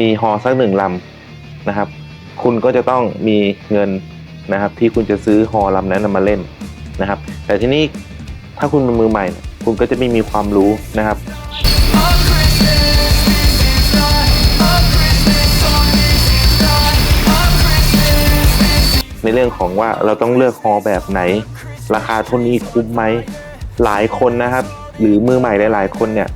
มีฮอสักหนึ่งลำนะครับ คุณก็จะต้องมีเงินนะครับ ที่คุณจะซื้อฮอลำนั้นมาเล่นนะครับ แต่ที่นี่ถ้าคุณเป็นมือใหม่ คุณก็จะไม่มีความรู้นะครับในเรื่องของว่าเราต้องเลือกฮอแบบไหน ราคาเท่านี้คุ้มไหมหลายคนนะครับ หรือมือใหม่หลายๆ คนเนี่ย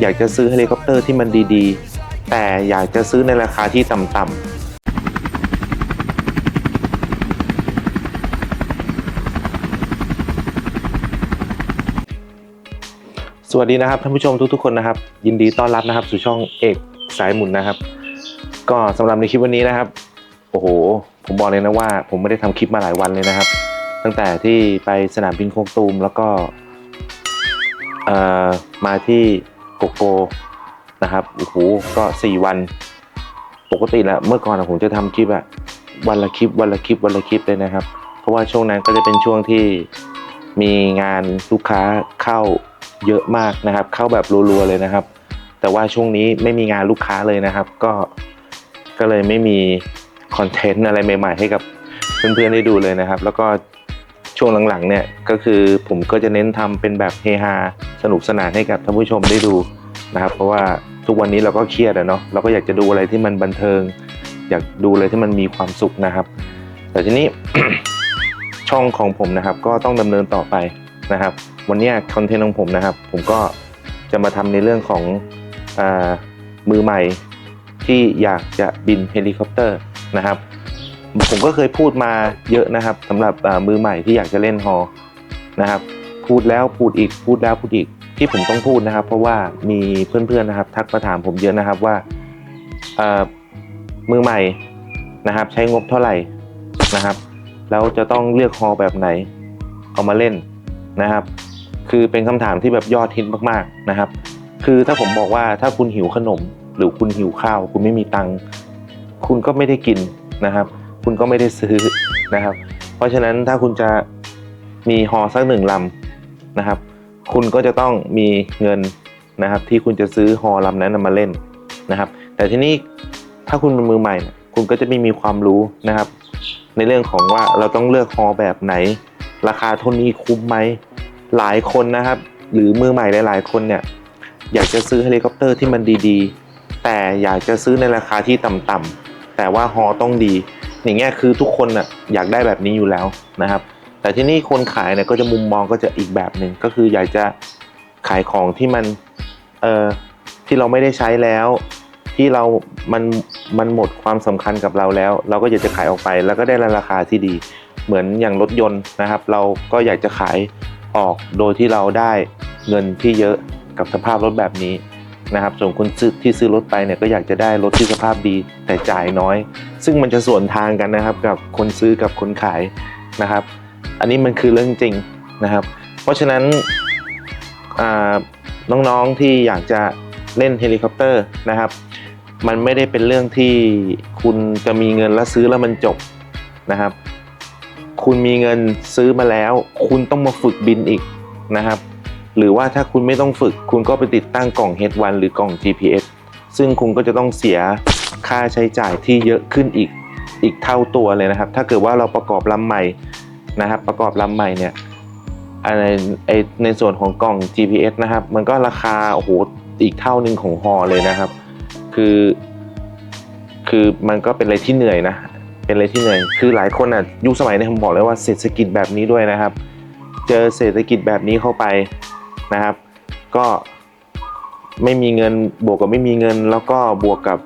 อยากจะซื้อเฮลิคอปเตอร์ที่มันดีๆ แต่อยากจะซื้อในราคาที่ต่ำๆสวัสดีนะครับท่านผู้ชมทุกๆคนนะครับ ยินดีต้อนรับนะครับสู่ช่องเอกสายหมุนนะครับ ก็สำหรับในคลิปวันนี้นะครับ โอ้โห ผมบอกเลยนะว่า ผมไม่ได้ทำคลิปมาหลายวันเลยนะครับ ตั้งแต่ที่ไปสนามบินโคกตูมแล้วก็มาที่โกโก นะครับโอ้โหก็สี่วัน ปกติแล้วเมื่อก่อนอะผมจะทำคลิปอะวันละคลิปวันละคลิปวันละคลิปเลยนะครับ เพราะว่าช่วงนั้นก็จะเป็นช่วงที่มีงานลูกค้าเข้าเยอะมากนะครับ เข้าแบบรัวๆเลยนะครับ แต่ว่าช่วงนี้ไม่มีงานลูกค้าเลยนะครับ ก็ก็เลยไม่มีคอนเทนต์อะไรใหม่ ๆ ให้กับเพื่อนๆได้ดูเลยนะครับ แล้วก็ช่วงหลังๆเนี่ยก็คือผมก็จะเน้นทำเป็นแบบเฮฮาสนุกสนานให้กับท่านผู้ชมได้ดูนะครับ เพราะว่า ทุกวันนี้เราก็เครียดอะเนาะเราก็อยากจะดูอะไรที่มันบันเทิง อยากดูอะไรที่มันมีความสุขนะครับ แต่ทีนี้ช่องของผมนะครับ ก็ต้องดำเนินต่อไปนะครับ วันนี้คอนเทนต์ของผมนะครับ ผมก็จะมาทำในเรื่องของอมือใหม่ที่อยากจะบินเฮลิคอปเตอร์นะครับ ผมก็เคยพูดมาเยอะนะครับสำหรับมือใหม่ที่อยากจะเล่นฮอนะครับ พูดแล้วพูดอีกพูดแล้วพูดอีก ที่ผมต้องพูดนะครับ เพราะว่ามีเพื่อนๆนะครับ ทักมาถามผมเยอะนะครับว่ามือใหม่นะครับ ใช้งบเท่าไหร่นะครับ แล้วจะต้องเลือกฮอแบบไหนเอามาเล่นนะครับ คือเป็นคำถามที่แบบยอดฮิตมากๆนะครับ คือถ้าผมบอกว่าถ้าคุณหิวขนม หรือคุณหิวข้าว คุณไม่มีตังค์คุณก็ไม่ได้กินนะครับ คุณก็ไม่ได้ซื้อนะครับ เพราะฉะนั้นถ้าคุณจะมีฮอสักหนึ่งลำนะครับ คุณก็จะต้องมีเงินนะครับที่คุณจะซื้อฮอลำนั้นมาเล่นนะครับ แต่ที่นี่ถ้าคุณเป็นมือใหม่ คุณก็จะไม่มีความรู้นะครับ ในเรื่องของว่าเราต้องเลือกฮอแบบไหน ราคาเท่านี้คุ้มไหมหลายคนนะครับ หรือมือใหม่หลายๆคนเนี่ยอยากจะซื้อเฮลิคอปเตอร์ที่มันดีๆ แต่อยากจะซื้อในราคาที่ต่ำๆแต่ว่าฮอต้องดี อย่างเงี้ยคือทุกคนน่ะอยากได้แบบนี้อยู่แล้วนะครับ แต่ที่นี่คนขายเนี่ยก็จะมุมมองก็จะอีกแบบหนึ่งก็คืออยากจะขายของที่มันเอ่อที่เราไม่ได้ใช้แล้ว ที่เรา มันมันหมดความสำคัญกับเราแล้ว เราก็อยากจะขายออกไป แล้วก็ได้ราคาที่ดีเหมือนอย่างรถยนต์นะครับ เราก็อยากจะขายออกโดยที่เราได้เงินที่เยอะกับสภาพรถแบบนี้นะครับส่วนคนซื้อที่ซื้อรถไปเนี่ยก็อยากจะได้รถที่สภาพดีแต่จ่ายน้อย ซึ่งมันจะส่วนทางกันนะครับกับคนซื้อกับคนขายนะครับ อันนี้มันคือเรื่องจริงนะครับ เพราะฉะนั้นน้องๆที่อยากจะเล่นเฮลิคอปเตอร์นะครับ มันไม่ได้เป็นเรื่องที่คุณจะมีเงินแล้วซื้อแล้วมันจบนะครับ คุณมีเงินซื้อมาแล้ว คุณต้องมาฝึกบินอีกนะครับ หรือว่าถ้าคุณไม่ต้องฝึก คุณก็ไปติดตั้งกล่อง H1 หรือกล่อง GPS ซึ่งคุณก็จะต้องเสียค่าใช้จ่ายที่เยอะขึ้นอีกอีกเท่าตัวเลยนะครับ ถ้าเกิดว่าเราประกอบลำใหม่ นะครับ ประกอบลำใหม่เนี่ยในไอในส่วนของกล่อง GPS นะครับ มันก็ราคาโอ้โหอีกเท่าหนึ่งของฮอเลยนะครับ คือ คือมันก็เป็นอะไรที่เหนื่อยนะ เป็นอะไรที่เหนื่อย คือหลายคนอะยุคสมัยนี้ผมบอกเลยว่าเศรษฐกิจแบบนี้ด้วยนะครับ เจอเศรษฐกิจแบบนี้เข้าไปนะครับ ก็ไม่มีเงินบวกกับไม่มีเงิน แล้วก็บวกกับ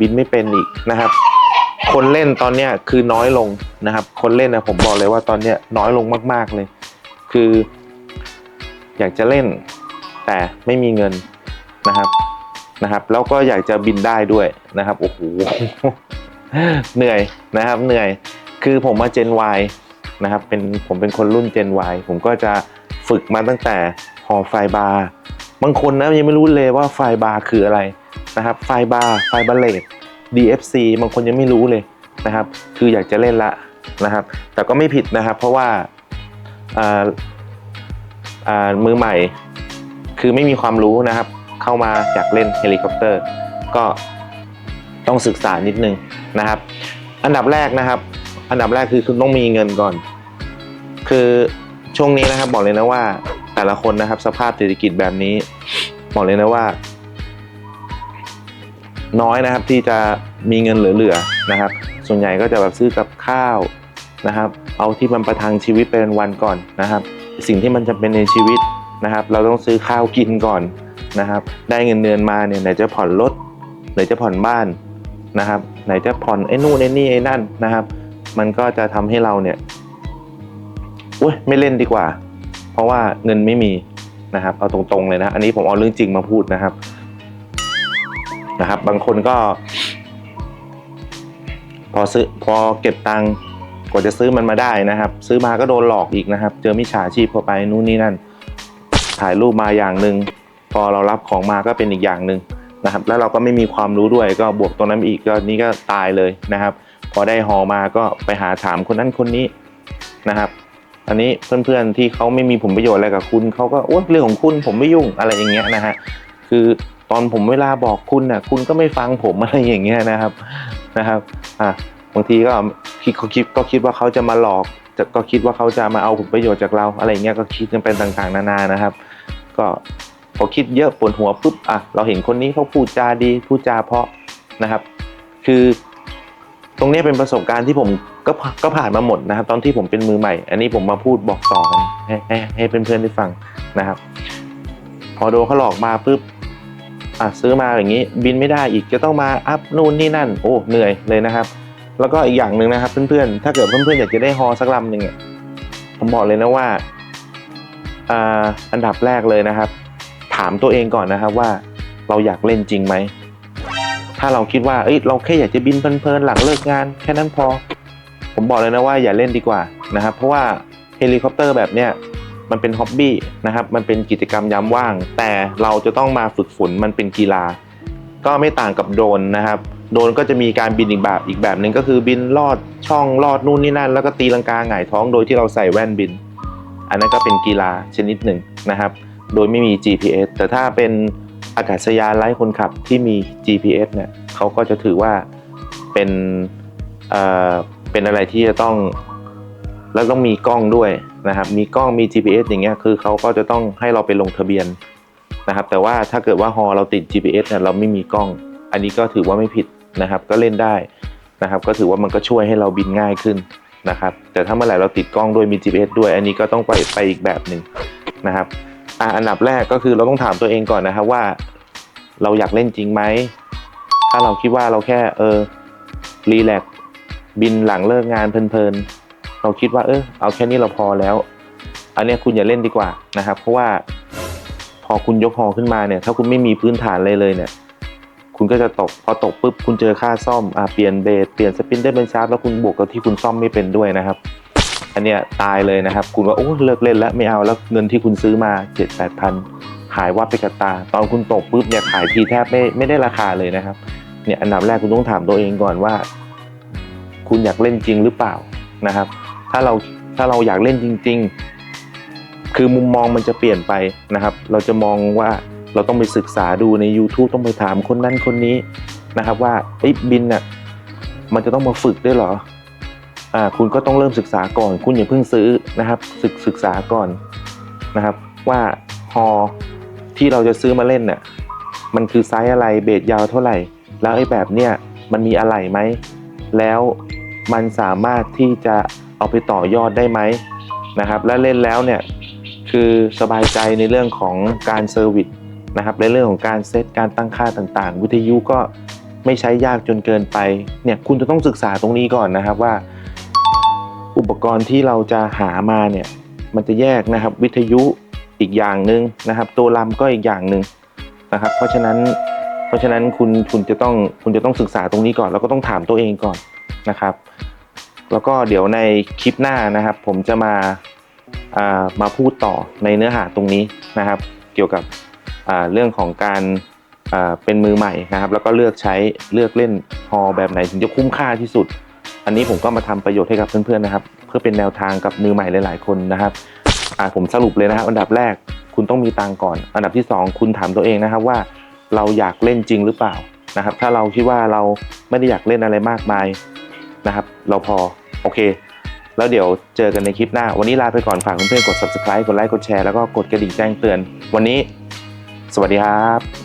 บินไม่เป็นอีกนะครับ คนเล่นตอนเนี้ยคือน้อยลงนะครับ คนเล่นนะผมบอกเลยว่าตอนเนี้ยน้อยลงมาก ๆเลย คือ อยากจะเล่น แต่ไม่มีเงินนะครับนะครับ แล้วก็อยากจะบินได้ด้วยนะครับโอ้โหเหนื่อยนะครับเหนื่อยคือผมมา Gen Y นะครับเป็นผมเป็นคนรุ่น Gen Y ผมก็จะฝึกมาตั้งแต่หอไฟบาร์บางคนนะยังไม่รู้เลยว่าไฟบาร์คืออะไรนะครับ ไฟบาร์ไฟบาเลต DFC บางคนยังไม่รู้เลยนะครับ คืออยากจะเล่นละนะครับ แต่ก็ไม่ผิดนะครับ เพราะว่าอ่าอ่ามือใหม่ คือไม่มีความรู้นะครับ เข้ามาอยากเล่นเฮลิคอปเตอร์ ก็ต้องศึกษานิดนึงนะครับ อันดับแรกนะครับ อันดับแรกคือคุณต้องมีเงินก่อน คือช่วงนี้นะครับบอกเลยนะว่าแต่ละคนนะครับ สภาพเศรษฐกิจแบบนี้ บอกเลยนะว่า น้อยนะครับที่จะมีเงินเหลือๆนะครับ ส่วนใหญ่ก็จะแบบซื้อกับข้าวนะครับ เอาที่มันประทังชีวิตเป็นวันก่อนนะครับ สิ่งที่มันจำเป็นในชีวิตนะครับ เราต้องซื้อข้าวกินก่อนนะครับ ได้เงินเดือนมาเนี่ยไหนจะผ่อนรถไหนจะผ่อนบ้านนะครับ ไหนจะผ่อนไอ้นู่นไอ้นี่ไอ้นั่นนะครับ มันก็จะทำให้เราเนี่ยอุ้ยไม่เล่นดีกว่า เพราะว่าเงินไม่มีนะครับ เอาตรงๆเลยนะ อันนี้ผมเอาเรื่องจริงมาพูดนะครับ นะครับ บางคนก็ พอซื้อพอเก็บตังค์กว่าจะซื้อมันมาได้นะครับ ซื้อมาก็โดนหลอกอีกนะครับ เจอมิจฉาชีพเข้าไปนู่นนี่นั่น ถ่ายรูปมาอย่างหนึ่งพอเรารับของมาก็เป็นอีกอย่างหนึ่งนะครับ แล้วเราก็ไม่มีความรู้ด้วยก็บวกตรงนั้นอีกก็นี่ก็ตายเลยนะครับ พอได้หอมาก็ไปหาถามคนนั้นคนนี้นะครับอันนี้เพื่อนๆที่เขาไม่มีผลประโยชน์อะไรกับคุณเขาก็โอ้เรื่องของคุณผมไม่ยุ่งอะไรอย่างเงี้ยนะฮะคือ ตอนผมเวลาบอกคุณน่ะคุณก็ไม่ฟังผมอะไรอย่างเงี้ยนะครับนะครับอะบางทีก็คิดเขาคิดก็คิดว่าเขาจะมาหลอกจะก็คิดว่าเขาจะมาเอาผลประโยชน์จากเราอะไรเงี้ยก็คิดกันเป็นต่างๆ นานานะครับ ก็พอคิดเยอะปวดหัวปุ๊บอะเราเห็นคนนี้เขาพูดจาดีพูดจาเพราะนะครับ คือตรงนี้เป็นประสบการณ์ที่ผมก็ก็ผ่านมาหมดนะครับ ตอนที่ผมเป็นมือใหม่ อันนี้ผมมาพูดบอกต่อกันให้ให้ให้เพื่อนๆได้ฟังนะครับ พอโดนเขาหลอกมาปุ๊บ อะซื้อมาอย่างนี้บินไม่ได้อีกจะต้องมาอัพนู่นนี่นั่น โอ้เหนื่อยเลยนะครับ แล้วก็อีกอย่างหนึ่งนะครับเพื่อนๆถ้าเกิดเพื่อนๆอยากจะได้ฮอสักลำหนึ่งอะผมบอกเลยนะว่าอ่าอันดับแรกเลยนะครับ ถามตัวเองก่อนนะครับว่าเราอยากเล่นจริงไหมถ้าเราคิดว่าเอ้ยเราแค่อยากจะบินเพลินๆหลังเลิกงาน แค่นั้นพอ ผมบอกเลยนะว่าอย่าเล่นดีกว่านะครับ เพราะว่าเฮลิคอปเตอร์แบบเนี้ย มันเป็นฮ็อบบี้นะครับ มันเป็นกิจกรรมยามว่าง แต่เราจะต้องมาฝึกฝนมันเป็นกีฬา ก็ไม่ต่างกับโดรนนะครับ โดรนก็จะมีการบินอีกแบบอีกแบบหนึ่งก็คือบินลอดช่องลอดนู่นนี่นั่น แล้วก็ตีลังกาหงายท้องโดยที่เราใส่แว่นบิน อันนั้นก็เป็นกีฬาชนิดหนึ่งนะครับ โดยไม่มี GPS แต่ถ้าเป็นอากาศยานไร้คนขับที่มี GPS เนี่ยเขาก็จะถือว่าเป็นเอ่อเป็นอะไรที่จะต้อง แล้วต้องมีกล้องด้วย นะครับมีกล้องมี GPS อย่างเงี้ยคือเขาก็จะต้องให้เราไปลงทะเบียนนะครับแต่ว่าถ้าเกิดว่าฮอเราติด GPS เนี่ยเราไม่มีกล้อง อันนี้ก็ถือว่าไม่ผิดนะครับ ก็เล่นได้นะครับ ก็ถือว่ามันก็ช่วยให้เราบินง่ายขึ้นนะครับ แต่ถ้าเมื่อไหร่เราติดกล้องด้วยมี GPS ด้วย อันนี้ก็ต้องไปไปอีกแบบหนึ่งนะครับอะอันดับแรกก็คือเราต้องถามตัวเองก่อนนะครับว่า เราอยากเล่นจริงไหมถ้าเราคิดว่าเราแค่เออรีแลกซ์บินหลังเลิกงานเพลินๆ เราคิดว่าเออเอาแค่นี้เราพอแล้ว อันนี้คุณอย่าเล่นดีกว่านะครับ เพราะว่าพอคุณยกฮอขึ้นมาเนี่ย ถ้าคุณไม่มีพื้นฐานเลยเลยเนี่ย คุณก็จะตกพอตกปุ๊บคุณเจอค่าซ่อมอะเปลี่ยนเบสเปลี่ยนสปินได้เป็นชาร์ปแล้วคุณบวกกับที่คุณซ่อมไม่เป็นด้วยนะครับ อันเนี้ยตายเลยนะครับ คุณว่าโอ้เลิกเล่นแล้วไม่เอาแล้วเงินที่คุณซื้อมาเจ็ดแปดพันหายว่าไปกับตา ตอนคุณตกปุ๊บเนี่ยขายทีแทบไม่ไม่ได้ราคาเลยนะครับเนี่ยอันดับแรกคุณต้องถามตัวเองก่อนว่า คุณอยากเล่นจริงหรือเปล่านะครับ ถ้าเราถ้าเราอยากเล่นจริง ๆ คือมุมมองมันจะเปลี่ยนไปนะครับ เราจะมองว่าเราต้องไปศึกษาดูใน YouTube ต้องไปถามคนนั้นคนนี้นะครับ ว่าไอ้บินน่ะมันจะต้องมาฝึกด้วยเหรออ่าคุณก็ต้องเริ่มศึกษาก่อน คุณอย่าเพิ่งซื้อนะครับศึกศึกษาก่อนนะครับ ว่าฮอที่เราจะซื้อมาเล่นเนี่ยมันคือไซส์อะไรเบสยาวเท่าไหร่ แล้วไอ้แบบเนี้ยมันมีอะไรไหม แล้วมันสามารถที่จะ เอาไปต่อยอดได้ไหมนะครับและเล่นแล้วเนี่ยคือสบายใจในเรื่องของการเซอร์วิสนะครับในเรื่องของการเซตการตั้งค่าต่างๆ วิทยุก็ไม่ใช้ยากจนเกินไปเนี่ยคุณจะต้องศึกษาตรงนี้ก่อนนะครับว่า อุปกรณ์ที่เราจะหามาเนี่ยมันจะแยกนะครับวิทยุอีกอย่างหนึ่งนะครับ ตัวลำก็อีกอย่างหนึ่งนะครับ เพราะฉะนั้นเพราะฉะนั้นคุณคุณจะต้องคุณจะต้องศึกษาตรงนี้ก่อน แล้วก็ต้องถามตัวเองก่อนนะครับ แล้วก็เดี๋ยวในคลิปหน้านะครับ ผมจะมาามาพูดต่อในเนื้อหาตรงนี้นะครับ เกี่ยวกับเรื่องของการเป็นมือใหม่นะครับ แล้วก็เลือกใช้เลือกเล่นฮอแบบไหนถึงจะคุ้มค่าที่สุด อันนี้ผมก็มาทำประโยชน์ให้กับเพื่อนๆนะครับ เพื่อเป็นแนวทางกับมือใหม่หลายๆ คนนะครับผมสรุปเลยนะครับอันดับแรกคุณต้องมีตังก่อน อันดับที่สองคุณถามตัวเองนะครับว่าเราอยากเล่นจริงหรือเปล่านะครับ ถ้าเราคิดว่าเราไม่ได้อยากเล่นอะไรมากมาย นะครับ เราพอโอเค แล้วเดี๋ยวเจอกันในคลิปหน้า วันนี้ลาไปก่อนฝากเพื่อนๆกด subscribe กดไลค์กดแชร์แล้วก็กดกระดิ่งแจ้งเตือน วันนี้ สวัสดีครับ